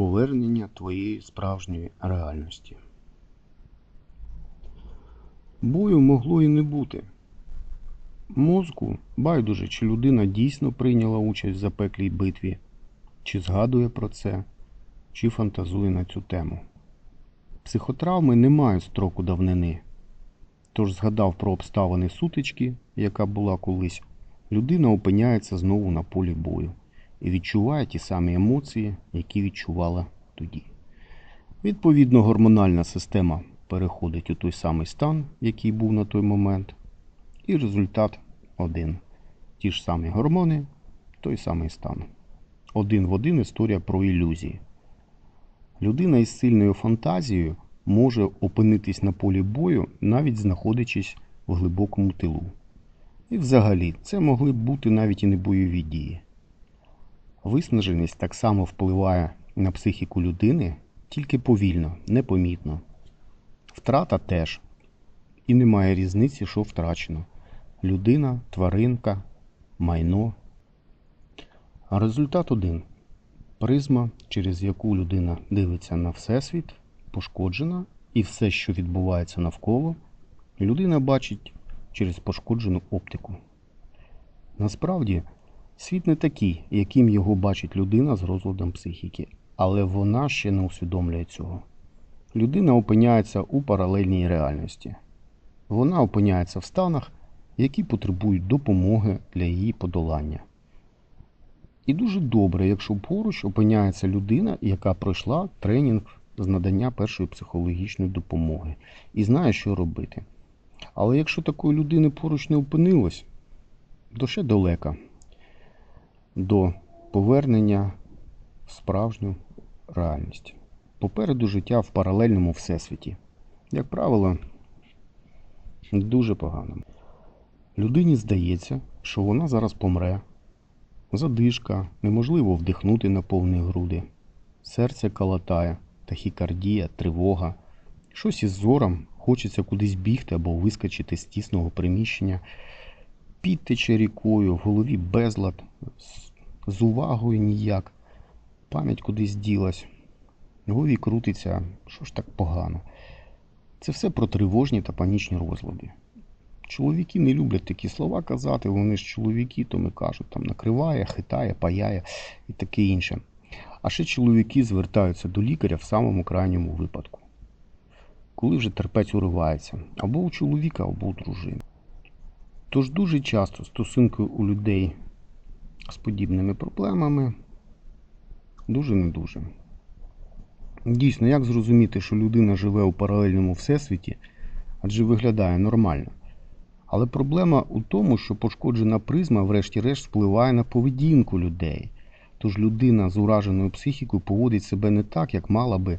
Повернення твоєї справжньої реальності. Бою могло і не бути. Мозку байдуже, чи людина дійсно прийняла участь в запеклій битві, чи згадує про це, чи фантазує на цю тему. Психотравми не мають строку давнини. Тож згадав про обставини сутички, яка була колись, людина опиняється знову на полі бою і відчуває ті самі емоції, які відчувала тоді. Відповідно, гормональна система переходить у той самий стан, який був на той момент, і результат один. Ті ж самі гормони, той самий стан. Один в один історія про ілюзії. Людина із сильною фантазією може опинитись на полі бою, навіть знаходячись в глибокому тилу. І взагалі, це могли б бути навіть і не бойові дії. Виснаженість так само впливає на психіку людини, тільки повільно, непомітно. Втрата теж. І немає різниці, що втрачено. Людина, тваринка, майно. Результат один. Призма, через яку людина дивиться на Всесвіт, пошкоджена, і все, що відбувається навколо, людина бачить через пошкоджену оптику. Насправді, світ не такий, яким його бачить людина з розладом психіки, але вона ще не усвідомлює цього. Людина опиняється у паралельній реальності. Вона опиняється в станах, які потребують допомоги для її подолання. І дуже добре, якщо поруч опиняється людина, яка пройшла тренінг з надання першої психологічної допомоги і знає, що робити. Але якщо такої людини поруч не опинилось, то ще далеко до повернення в справжню реальність. Попереду життя в паралельному всесвіті. Як правило, дуже погано. Людині здається, що вона зараз помре. Задишка, неможливо вдихнути на повні груди. Серце калатає, тахікардія, тривога. Щось із зором хочеться кудись бігти або вискочити з тісного приміщення. Під тече рікою, в голові безлад, з- увагою ніяк. Пам'ять кудись ділась. В голові крутиться, що ж так погано. Це все про тривожні та панічні розлади. Чоловіки не люблять такі слова казати, вони ж чоловіки, то ми кажуть, там накриває, хитає, паяє і таке інше. А ще чоловіки звертаються до лікаря в самому крайньому випадку. Коли вже терпець уривається або у чоловіка, або у дружини. Тож дуже часто стосунки у людей з подібними проблемами дуже не дуже. Дійсно, як зрозуміти, що людина живе у паралельному всесвіті, адже виглядає нормально. Але проблема у тому, що пошкоджена призма, врешті-решт, впливає на поведінку людей. Тож людина з ураженою психікою поводить себе не так, як мала би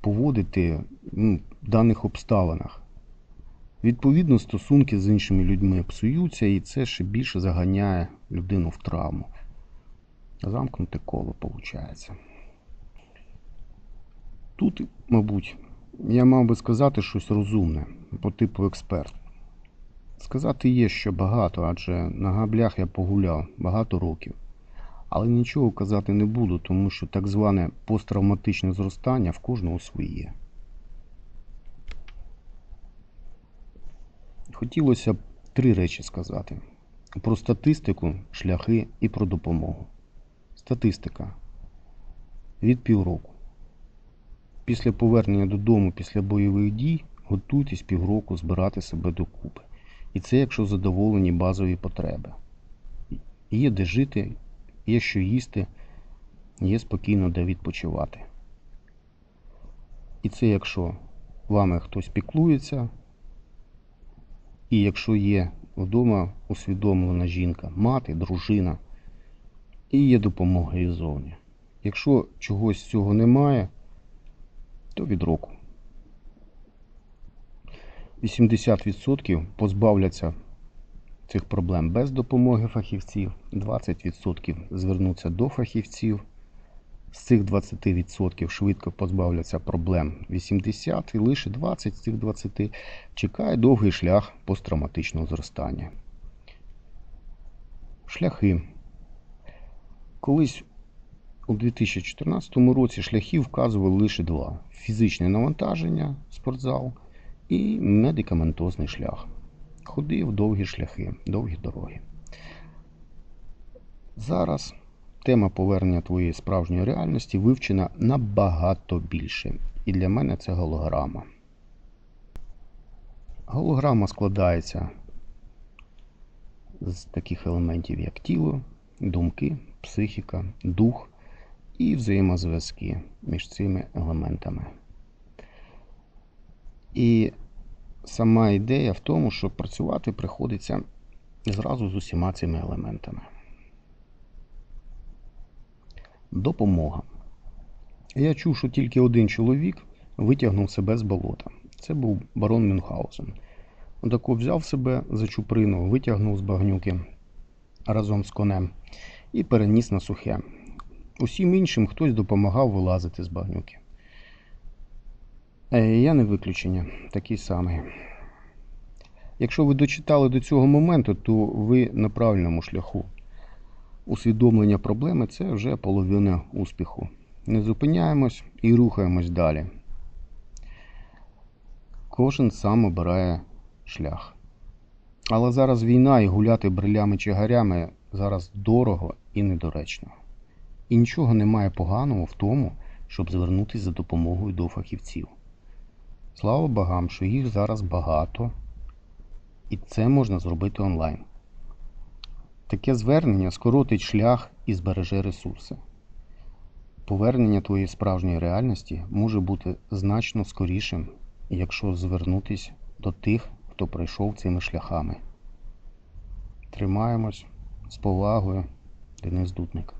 поводити ну, в даних обставинах. Відповідно, стосунки з іншими людьми псуються, і це ще більше заганяє людину в травму. Замкнуте коло виходить. Тут, мабуть, я мав би сказати щось розумне по типу експерт. Сказати є що багато, адже на габлях я погуляв багато років. Але нічого казати не буду, тому що так зване посттравматичне зростання в кожного своє. Хотілося б три речі сказати: про статистику, шляхи і про допомогу. Статистика від півроку. Після повернення додому після бойових дій готуйтесь півроку збирати себе докупи. І це якщо задоволені базові потреби. Є де жити, є що їсти, є спокійно де відпочивати. І це якщо вами хтось піклується, і якщо є вдома усвідомлена жінка, мати, дружина, і є допомога іззовні. Якщо чогось цього немає, то від року. 80% позбавляться цих проблем без допомоги фахівців, 20% звернуться до фахівців. З цих 20% швидко позбавляться проблем 80 і лише 20 з цих 20 чекає довгий шлях посттравматичного зростання. Шляхи. Колись У 2014 році шляхи вказували лише два: фізичне навантаження, спортзал і медикаментозний шлях. Ходив довгі шляхи, довгі дороги. Зараз тема повернення твоєї справжньої реальності вивчена набагато більше. І для мене це голограма. Голограма складається з таких елементів, як тіло, думки, психіка, дух і взаємозв'язки між цими елементами. І сама ідея в тому, що працювати приходиться зразу з усіма цими елементами. Допомога. Я чув, що тільки один чоловік витягнув себе з болота. Це був барон Мюнхгаузен. Отако взяв себе за чуприну, витягнув з багнюки разом з конем і переніс на сухе. Усім іншим хтось допомагав вилазити з багнюки. Е, Я не виключення, такий самий. Якщо ви дочитали до цього моменту, то ви на правильному шляху. Усвідомлення проблеми це вже половина успіху. Не зупиняємось і рухаємось далі. Кожен сам обирає шлях. Але зараз війна і гуляти брилями чи гарями зараз дорого і недоречно. І нічого немає поганого в тому, щоб звернутися за допомогою до фахівців. Слава богам, що їх зараз багато, і це можна зробити онлайн. Таке звернення скоротить шлях і збереже ресурси. Повернення твоєї справжньої реальності може бути значно скорішим, якщо звернутися до тих, хто пройшов цими шляхами. Тримаємось з повагою, Денис Дудник.